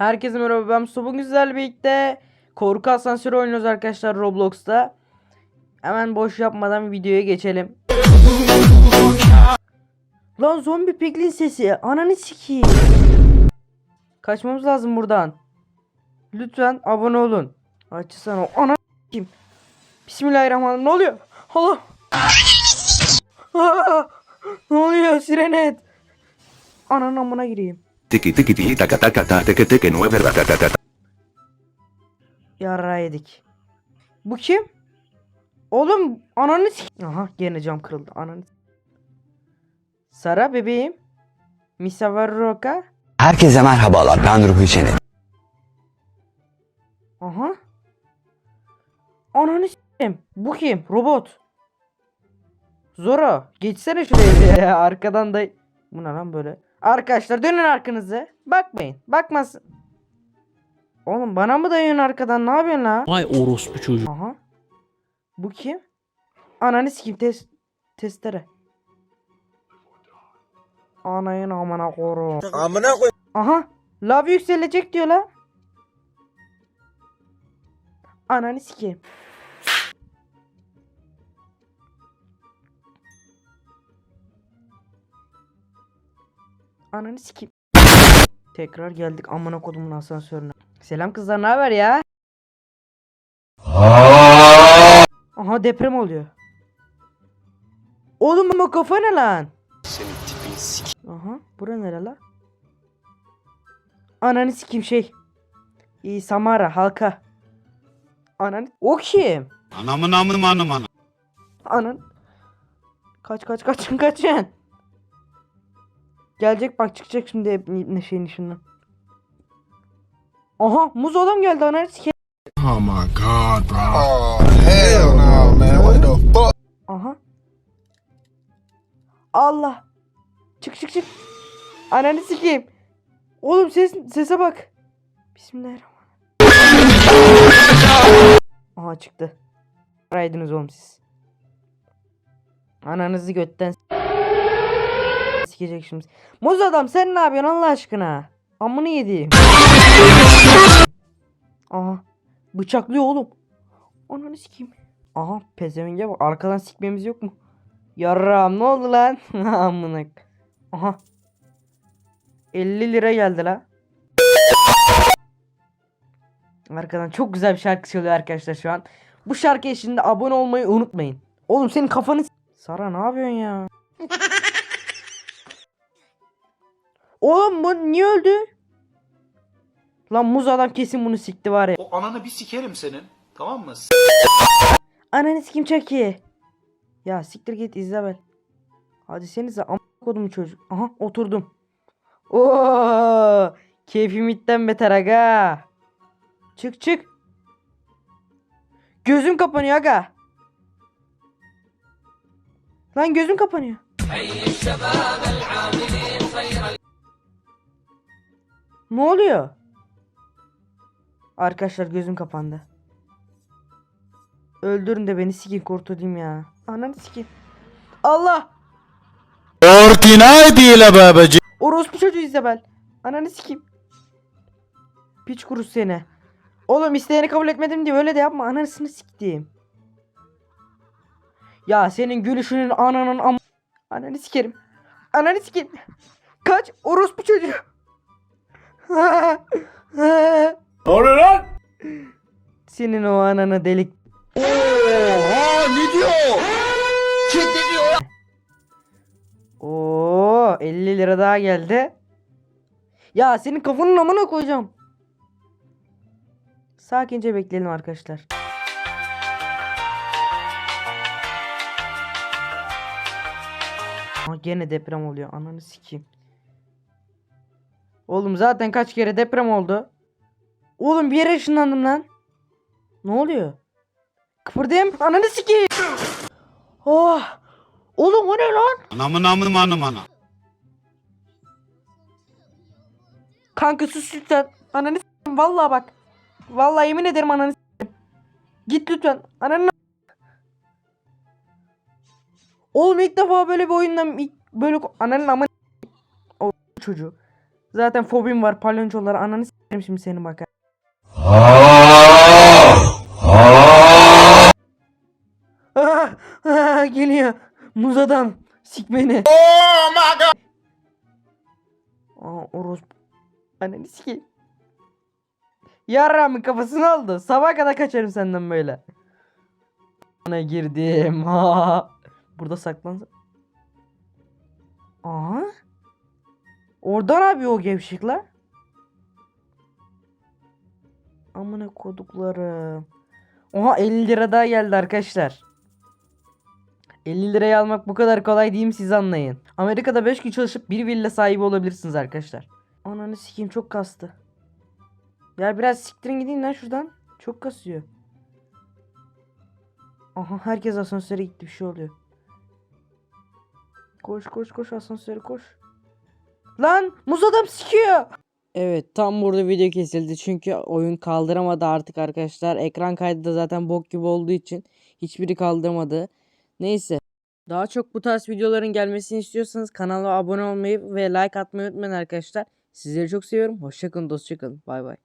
Herkese merhaba ben Mustafa. Bugün sizlerle birlikte korku asansörü oynuyoruz arkadaşlar Roblox'ta. Hemen boş yapmadan videoya geçelim. Lan zombi piglin sesi. Ananı sikeyim. Kaçmamız lazım buradan. Lütfen abone olun. Açsana o ananı sikeyim. Bismillahirrahmanirrahim. Ne oluyor? Allah. Ne oluyor sirenet? Ananın amına gireyim. Tiki tiki tiki taka taka ta teke teke nueve rakatata. Yara yedik. Bu kim? Oğlum ananı s- Aha gene cam kırıldı ananı s- Sara bebeğim. Misavarroka. Herkese merhabalar ben Ruhi Çenet. Aha. Ananı s**eyim. Bu kim? Robot. Zoro. Geçsene şuraya ya. Arkadan da. Bu ne lan böyle? Arkadaşlar dönün arkanızı. Bakmayın. Bakmasın. Oğlum bana mı dayıyorsun arkadan? Ne yapıyorsun lan? Vay orospu çocuğu. Aha. Bu kim? Ananı sikeyim tes testere. Anayın amına koru. Amına koy. Aha. Lav yükselecek diyor la. Ananı sikeyim. Ananı sikeyim. Tekrar geldik amına kodumun asansörüne. Selam kızlar ne haber ya? Aha deprem oluyor. Oğlum bu kafa ne lan? Senin tipin sik. Aha bura nere la? Ananı sikeyim şey. İyi Samara halka. Ananı o kim? Anamın amın anım anam. Anan. Kaç kaç kaç kaçın. Gelecek bak çıkacak şimdi hep ne şeyin içinden. Aha muz adam geldi ananı sikeyim. Oh my god, bro. Oh hell no man. What the fuck? Aha. Allah. Çık çık çık. Ananı sikeyim. Oğlum ses sese bak. Bismillahirrahmanirrahim. Aha çıktı. Araydınız oğlum siz. Ananızı götten s- sikecek şimdi. Muz adam sen ne yapıyorsun Allah aşkına? Amını yediğim. Aha. Bıçaklıyor oğlum. Ananı sikeyim. Aha pezevenge bak arkadan sikmemiz yok mu? Yarram ne oldu lan? Amına. Aha. 50 lira geldi la. Arkadan çok güzel bir şarkı söylüyor arkadaşlar şu an. Bu şarkı eşliğinde abone olmayı unutmayın. Oğlum senin kafanı Sara ne yapıyorsun ya? Oğlum bu niye öldü? Lan muz adam kesin bunu sikti var ya. O ananı bir sikerim senin. Tamam mı? Ananı sikim çok iyi. Ya siktir git İzabel. Hadi senize am kodum çocuk. Aha oturdum. Oo! Keyfim itten beter aga. Çık çık. Gözüm kapanıyor aga. Lan gözüm kapanıyor. Ne oluyor? Arkadaşlar gözüm kapandı. Öldürün de beni sikin kurtulayım ya. Ananı sikin. Allah! Ortinay la babacı. Orospu çocuğu İzabel. Ananı sikeyim. Piç kurusu seni. Oğlum isteğini kabul etmedim diye öyle de yapma. Anasını siktim. Ya senin gülüşünün ananın am... Ananı sikerim. Ananı sikeyim. Kaç orospu çocuğu. Ne lan? Senin o ananı delik. Oha ne diyor? Kim ne diyor? Oo 50 lira daha geldi. Ya senin kafanın amına koyacağım. Sakince bekleyelim arkadaşlar. Aa, gene deprem oluyor. Ananı sikeyim. Oğlum zaten kaç kere deprem oldu. Oğlum bir yere ışınlandım lan. Ne oluyor? Kıpırdayım. Ananı sikeyim. Oh. Oğlum o ne lan? Anamın amın anım anam. Kanka sus lütfen. Ananı s**eyim vallahi bak. Vallahi yemin ederim ananı s**eyim. Git lütfen. Ananı Oğlum ilk defa böyle bir oyundan ilk- böyle ananın amın o çocuğu. Zaten fobim var palyonçolara ananı s- şimdi seni bak. Geliyor. Muz adam. Sik beni. Oh my god. Aa orospu. Ananı sikeyim. Yarrağımın kafasını aldı. Sabah kadar kaçarım senden böyle. Ana girdim. Ha. Burada saklan. Aha. Oradan abi o gevşekler. Amına kodukları. Oha 50 lira daha geldi arkadaşlar. 50 liraya almak bu kadar kolay değil mi siz anlayın. Amerika'da 5 gün çalışıp bir villa sahibi olabilirsiniz arkadaşlar. Ananı sikeyim çok kastı. Ya biraz siktirin gidin lan şuradan. Çok kasıyor. Aha herkes asansöre gitti bir şey oluyor. Koş koş koş asansöre koş. Lan muz adam sikiyor. Evet tam burada video kesildi çünkü oyun kaldıramadı artık arkadaşlar. Ekran kaydı da zaten bok gibi olduğu için hiçbiri kaldıramadı. Neyse. Daha çok bu tarz videoların gelmesini istiyorsanız kanala abone olmayı ve like atmayı unutmayın arkadaşlar. Sizleri çok seviyorum. Hoşçakalın dostçakalın. Bay bay.